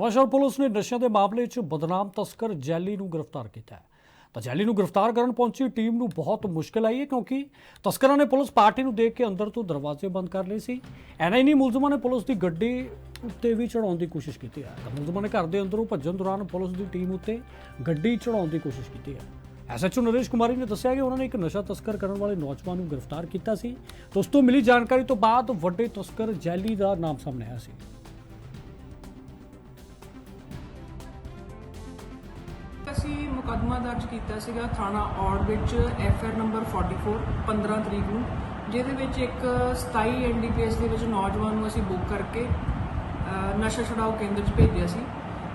Nawanshahr police ਨੇ ਨਸ਼ਿਆਂ ਦੇ ਮਾਮਲੇ 'ਚ ਬਦਨਾਮ ਤਸਕਰ ਜੈਲੀ ਨੂੰ ਗ੍ਰਿਫਤਾਰ ਕੀਤਾ ਹੈ। ਤਾਂ ਜੈਲੀ ਨੂੰ ਗ੍ਰਿਫਤਾਰ ਕਰਨ ਪਹੁੰਚੀ ਟੀਮ ਨੂੰ ਬਹੁਤ ਮੁਸ਼ਕਲ ਆਈ ਹੈ ਕਿਉਂਕਿ ਤਸਕਰਾਂ ਨੇ ਪੁਲਿਸ ਪਾਰਟੀ ਨੂੰ ਦੇਖ ਕੇ ਅੰਦਰ ਤੋਂ ਦਰਵਾਜ਼ੇ ਬੰਦ ਕਰ ਲਏ ਸੀ। ਐਨਾ ਹੀ ਨਹੀਂ ਮੁਲਜ਼ਮਾਂ ਨੇ ਪੁਲਿਸ ਦੀ ਗੱਡੀ ਉੱਤੇ ਵੀ ਚੜਾਉਣ ਦੀ ਕੋਸ਼ਿਸ਼ ਕੀਤੀ ਹੈ। ਤਾਂ ਮੁਲਜ਼ਮਾਂ ਨੇ ਘਰ ਦੇ ਅੰਦਰੋਂ ਭੱਜਣ ਦੌਰਾਨ ਪੁਲਿਸ ਦੀ ਟੀਮ ਉੱਤੇ ਗੱਡੀ ਚੜਾਉਣ ਦੀ ਕੋਸ਼ਿਸ਼ ਕੀਤੀ ਹੈ। ਐਸਐਚਓ ਨਰੇਸ਼ ਕੁਮਾਰੀ ਨੇ ਦੱਸਿਆ ਕਿ ਉਹਨਾਂ ਨੇ ਇੱਕ ਨਸ਼ਾ ਤਸਕਰ ਕਰਨ ਵਾਲੇ ਨੌਜਵਾਨ ਨੂੰ ਗ੍ਰਿਫਤਾਰ ਕੀਤਾ ਸੀ। ਤੇ ਉਸ ਤੋਂ ਮਿਲੀ ਜਾਣਕਾਰੀ ਤੋਂ ਬਾਅਦ ਵੱਡੇ ਤਸਕਰ ਜੈਲੀ ਦਾ ਨਾਮ ਸਾਹਮਣੇ ਆਇਆ ਸੀ। ਅਸੀਂ ਮੁਕੱਦਮਾ ਦਰਜ ਕੀਤਾ ਸੀਗਾ ਥਾਣਾ ਔੜ ਵਿੱਚ ਐਫਆਰ ਨੰਬਰ 44 15 ਤਰੀਕ ਨੂੰ ਜਿਹਦੇ ਵਿੱਚ ਇੱਕ 27 ਐਨਡੀਪੀਐਸ ਦੇ ਵਿੱਚ ਨੌਜਵਾਨ ਨੂੰ ਅਸੀਂ ਬੁੱਕ ਕਰਕੇ ਨਸ਼ਾ ਛੁਡਾਓ ਕੇਂਦਰ 'ਚ ਭੇਜਿਆ ਸੀ।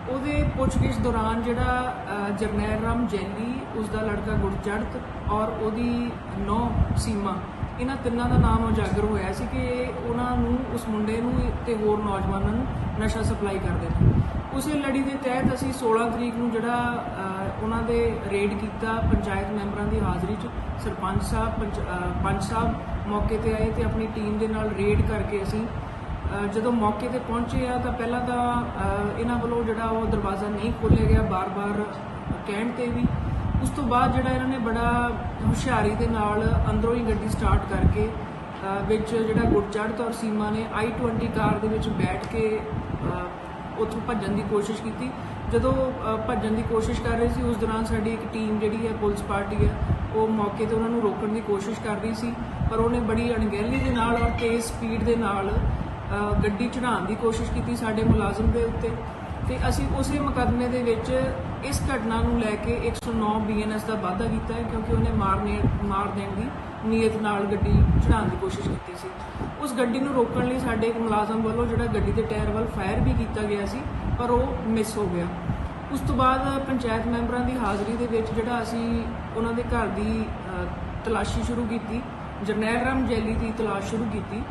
ਉਹਦੇ ਪੁੱਛਗਿੱਛ ਦੌਰਾਨ ਜਿਹੜਾ ਅ, ਜਰਨੈਲ ਰਾਮ ਜੈਲੀ ਉਸ ਦਾ ਲੜਕਾ ਗੁਰਚੜਤ ਔਰ ਉਹਦੀ ਨੌ ਸੀਮਾ ਇਹਨਾਂ ਤਿੰਨਾਂ ਦਾ ਨਾਮ ਉਜਾਗਰ ਹੋਇਆ ਸੀ ਕਿ ਉਹਨਾਂ ਨੂੰ, ਉਸ ਮੁੰਡੇ ਨੂੰ ਤੇ ਹੋਰ ਨੌਜਵਾਨਾਂ ਨੂੰ ਨਸ਼ਾ ਸਪਲਾਈ ਕਰਦੇ ਨੇ ਉਸੇ ਲੜੀ ਦੇ ਤਹਿਤ ਅਸੀਂ 16 ਤਰੀਕ ਨੂੰ ਜਿਹੜਾ ਉਹਨਾਂ ਦੇ ਰੇਡ ਕੀਤਾ ਪੰਚਾਇਤ ਮੈਂਬਰਾਂ ਦੀ ਹਾਜ਼ਰੀ 'ਚ। ਸਰਪੰਚ ਸਾਹਿਬ, ਪੰਚ ਪੰਚ ਸਾਹਿਬ ਮੌਕੇ ਤੇ ਆਏ ਤੇ ਆਪਣੀ ਟੀਮ ਦੇ ਨਾਲ ਰੇਡ ਕਰਕੇ ਅਸੀਂ ਜਦੋਂ ਮੌਕੇ ਤੇ ਪਹੁੰਚੇ ਆ ਤਾਂ ਪਹਿਲਾਂ ਤਾਂ ਇਹਨਾਂ ਵੱਲੋਂ ਜਿਹੜਾ ਉਹ ਦਰਵਾਜ਼ਾ ਨਹੀਂ ਖੋਲ੍ਹਿਆ ਗਿਆ, ਬਾਰ-ਬਾਰ ਕਹਿਣ ਤੇ ਵੀ। ਉਸ ਤੋਂ ਬਾਅਦ ਜਿਹੜਾ ਇਹਨਾਂ ਨੇ ਬੜਾ ਹੁਸ਼ਿਆਰੀ ਦੇ ਨਾਲ ਅੰਦਰੋਂ ਹੀ ਗੱਡੀ ਸਟਾਰਟ ਕਰਕੇ ਵਿੱਚ ਜਿਹੜਾ ਗੁਰਚੜ੍ਹ ਔਰ ਸੀਮਾ ਨੇ i20 ਕਾਰ ਦੇ ਵਿੱਚ ਬੈਠ ਕੇ ਉੱਥੋਂ ਭੱਜਣ ਦੀ ਕੋਸ਼ਿਸ਼ ਕੀਤੀ। ਜਦੋਂ ਭੱਜਣ ਦੀ ਕੋਸ਼ਿਸ਼ ਕਰ ਰਹੇ ਸੀ, ਉਸ ਦੌਰਾਨ ਸਾਡੀ ਇੱਕ ਟੀਮ ਜਿਹੜੀ ਹੈ, ਪੁਲਿਸ ਪਾਰਟੀ ਹੈ, ਉਹ ਮੌਕੇ ਤੇ ਉਹਨਾਂ ਨੂੰ ਰੋਕਣ ਦੀ ਕੋਸ਼ਿਸ਼ ਕਰ ਰਹੀ ਸੀ। ਪਰ ਉਹਨੇ ਬੜੀ ਅਣਗਹਿਲੀ ਦੇ ਨਾਲ ਔਰ ਤੇਜ਼ ਸਪੀਡ ਦੇ ਨਾਲ ਗੱਡੀ ਚੜਾਉਣ ਦੀ ਕੋਸ਼ਿਸ਼ ਕੀਤੀ ਸਾਡੇ ਮੁਲਾਜ਼ਮ ਦੇ ਉੱਤੇ। ਤੇ ਅਸੀਂ ਉਸੇ ਮੁਕੱਦਮੇ ਦੇ ਵਿੱਚ ਇਸ ਘਟਨਾ ਨੂੰ ਲੈ ਕੇ 109 ਬੀਐਨਐਸ ਦਾ ਵਾਅਦਾ ਕੀਤਾ ਹੈ, ਕਿਉਂਕਿ ਉਹਨੇ ਮਾਰਨੇ, ਮਾਰ ਦੇਣ ਦੀ ਨੀਅਤ ਨਾਲ ਗੱਡੀ ਚੜਾਉਣ ਦੀ ਕੋਸ਼ਿਸ਼ ਕੀਤੀ ਸੀ। ਉਸ ਗੱਡੀ ਨੂੰ ਰੋਕਣ ਲਈ ਸਾਡੇ ਇੱਕ ਮੁਲਾਜ਼ਮ ਵੱਲੋਂ ਜਿਹੜਾ ਗੱਡੀ ਦੇ ਟਾਇਰ ਵੱਲ ਫਾਇਰ ਵੀ ਕੀਤਾ ਗਿਆ ਸੀ, ਪਰ ਉਹ ਮਿਸ ਹੋ ਗਿਆ। ਉਸ ਤੋਂ ਬਾਅਦ ਪੰਚਾਇਤ ਮੈਂਬਰਾਂ ਦੀ ਹਾਜ਼ਰੀ ਦੇ ਵਿੱਚ ਜਿਹੜਾ ਅਸੀਂ ਉਹਨਾਂ ਦੇ ਘਰ ਦੀ ਤਲਾਸ਼ੀ ਸ਼ੁਰੂ ਕੀਤੀ, ਜਰਨੈਲ ਰਾਮ ਜੈਲੀ ਦੀ ਤਲਾਸ਼ ਸ਼ੁਰੂ ਕੀਤੀ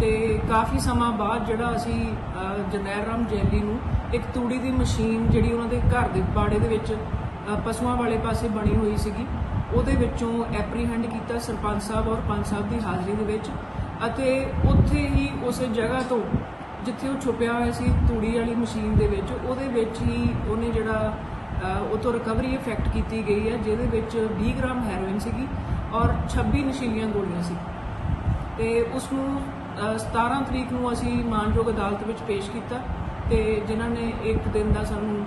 ਤੇ ਕਾਫੀ ਸਮਾਂ ਬਾਅਦ ਜਿਹੜਾ ਅਸੀਂ ਅ, ਜਰਨੈਲ ਰਾਮ ਜੈਲੀ ਨੂੰ ਇੱਕ ਤੂੜੀ ਦੀ ਮਸ਼ੀਨ ਜਿਹੜੀ ਉਹਨਾਂ ਦੇ ਘਰ ਦੇ ਬਾੜੇ ਦੇ ਵਿੱਚ ਪਸ਼ੂਆਂ ਵਾਲੇ ਪਾਸੇ ਬਣੀ ਹੋਈ ਸੀਗੀ। ਉਹਦੇ ਵਿੱਚੋਂ ਐਪਰੀਹੈਂਡ ਕੀਤਾ ਸਰਪੰਚ ਸਾਹਿਬ ਔਰ ਪੰਚ ਸਾਹਿਬ ਦੀ ਹਾਜ਼ਰੀ ਦੇ ਵਿੱਚ ਅਤੇ ਉੱਥੇ ਹੀ ਉਸੇ ਜਗ੍ਹਾ ਤੋਂ ਜਿੱਥੇ ਉਹ ਛੁਪਿਆ ਹੋਇਆ ਸੀ ਤੂੜੀ ਵਾਲੀ ਮਸ਼ੀਨ ਦੇ ਵਿੱਚ ਉਹਦੇ ਵਿੱਚ ਹੀ ਉਹਨੇ ਜਿਹੜਾ ਉਹ ਤੋਂ ਰਿਕਵਰੀ ਇਫੈਕਟ ਕੀਤੀ ਗਈ ਹੈ ਜਿਹਦੇ ਵਿੱਚ 20 ਗ੍ਰਾਮ ਹੈਰੋਇਨ ਸੀਗੀ ਔਰ 26 ਨਸ਼ੀਲੀਆਂ ਗੋਲੀਆਂ ਸੀ। ਤੇ ਉਸ ਨੂੰ 17 ਤਰੀਕ ਨੂੰ ਅਸੀਂ ਮਾਨਯੋਗ ਅਦਾਲਤ ਵਿੱਚ ਪੇਸ਼ ਕੀਤਾ ਤੇ ਜਿਨ੍ਹਾਂ ਨੇ ਇੱਕ ਦਿਨ ਦਾ ਸਾਨੂੰ